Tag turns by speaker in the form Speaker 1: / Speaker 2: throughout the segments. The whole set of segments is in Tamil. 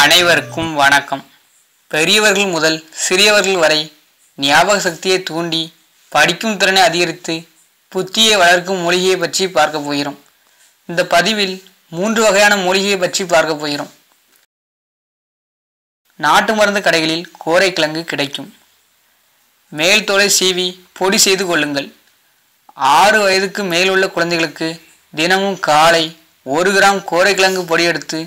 Speaker 1: அனைவருக்கும் வணக்கம். பெரியவர்கள் முதல் சிறியவர்கள் வரை ஞாபக சக்தியை தூண்டி படிக்கும் திறனை அதிகரித்து புத்தியை வளர்க்கும் மூலிகையை பற்றி பார்க்க போகிறோம். இந்த பதிவில் மூன்று வகையான மூலிகையை பற்றி பார்க்க போகிறோம். நாட்டு மருந்து கடைகளில் கோரைக்கிழங்கு கிடைக்கும். மேல் தோலை சீவி பொடி செய்து கொள்ளுங்கள். ஆறு வயதுக்கு மேலுள்ள குழந்தைகளுக்கு தினமும் காலை ஒரு கிராம் கோரைக்கிழங்கு பொடி எடுத்து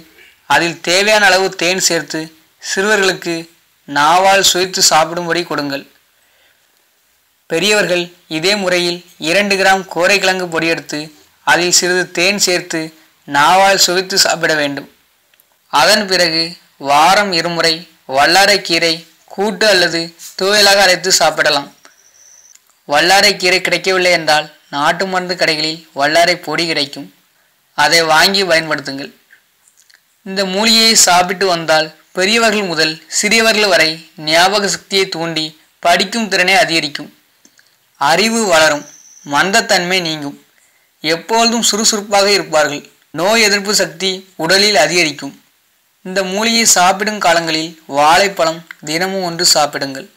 Speaker 1: அதில் தேவையான அளவு தேன் சேர்த்து சிறுவர்களுக்கு நாவால் சுவைத்து சாப்பிடும்படி கொடுங்கள். பெரியவர்கள் இதே முறையில் இரண்டு கிராம் கோரைக்கிழங்கு பொடி எடுத்து அதில் சிறிது தேன் சேர்த்து நாவால் சுவைத்து சாப்பிட வேண்டும். அதன் பிறகு வாரம் இருமுறை வல்லாரைக்கீரை கூட்டு அல்லது துவையலாக அரைத்து சாப்பிடலாம். வல்லாரைக்கீரை கிடைக்கவில்லை என்றால் நாட்டு மருந்து கடைகளில் வல்லாரை பொடி கிடைக்கும். அதை வாங்கி பயன்படுத்துங்கள். இந்த மூலிகையை சாப்பிட்டு வந்தால் பெரியவர்கள் முதல் சிறியவர்கள் வரை ஞாபக சக்தியை தூண்டி படிக்கும் திறனை அதிகரிக்கும். அறிவு வளரும் மந்தத்தன்மை நீங்கும். எப்பொழுதும் சுறுசுறுப்பாக இருப்பார்கள். நோய் எதிர்ப்பு சக்தி உடலில் அதிகரிக்கும். இந்த மூலிகை சாப்பிடும் காலங்களில் வாழைப்பழம் தினமும் ஒன்று சாப்பிடுங்கள்.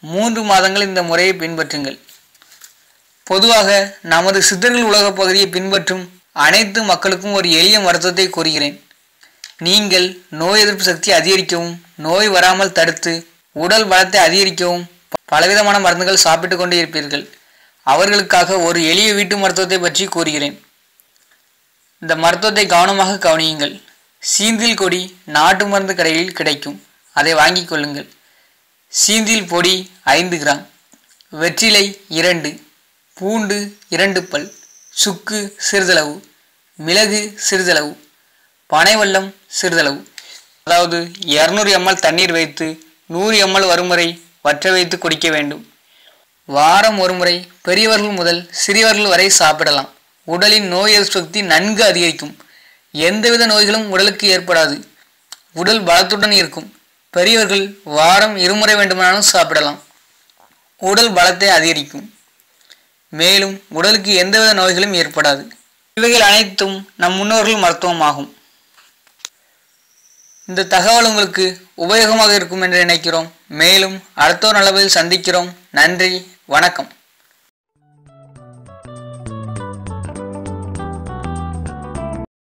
Speaker 1: மூன்று மாதங்கள் இந்த முறையை பின்பற்றுங்கள். பொதுவாக நமது சித்தர்கள் உலக பகுதியை பின்பற்றும் அனைத்து மக்களுக்கும் ஒரு எளிய மருத்துவத்தை கூறுகிறேன். நீங்கள் நோய் எதிர்ப்பு சக்தியை அதிகரிக்கவும் நோய் வராமல் தடுத்து உடல் பலத்தை அதிகரிக்கவும் பலவிதமான மருந்துகள் சாப்பிட்டு கொண்டே இருப்பீர்கள். அவர்களுக்காக ஒரு எளிய வீட்டு மருத்துவத்தை பற்றி கூறுகிறேன். இந்த மருத்துவத்தை கவனமாக கவனியுங்கள். சீந்தில் கொடி நாட்டு மருந்து கடையில் கிடைக்கும். அதை வாங்கிக் கொள்ளுங்கள். சீந்தில் பொடி ஐந்து கிராம். வெற்றிலை இரண்டு. பூண்டு இரண்டு பல். சுக்கு சிறிதளவு. மிளகு சிறிதளவு. பனைவெல்லம் சிறிதளவு. அதாவது இரநூறு எம்எல் தண்ணீர் வைத்து நூறு எம்எல் வரும் வரை வற்ற வைத்து குடிக்க வேண்டும். வாரம் ஒரு முறை பெரியவர்கள் முதல் சிறியவர்கள் வரை சாப்பிடலாம். உடலின் நோய் எதிர்ப்பு சக்தி நன்கு அதிகரிக்கும். எந்தவித நோய்களும் உடலுக்கு ஏற்படாது. உடல் பலத்துடன் இருக்கும். பெரியவர்கள் வாரம் இருமுறை வேண்டுமானாலும் சாப்பிடலாம். உடல் பலத்தை அதிகரிக்கும். மேலும் உடலுக்கு எந்தவித நோய்களும் ஏற்படாது. இவைகள் அனைத்தும் நம் முன்னோர்கள் மருத்துவமாகும். இந்த தகவல் உங்களுக்கு உபயோகமாக இருக்கும் என்று நினைக்கிறோம். மேலும் அடுத்த ஒரு அளவில் சந்திக்கிறோம். நன்றி வணக்கம்.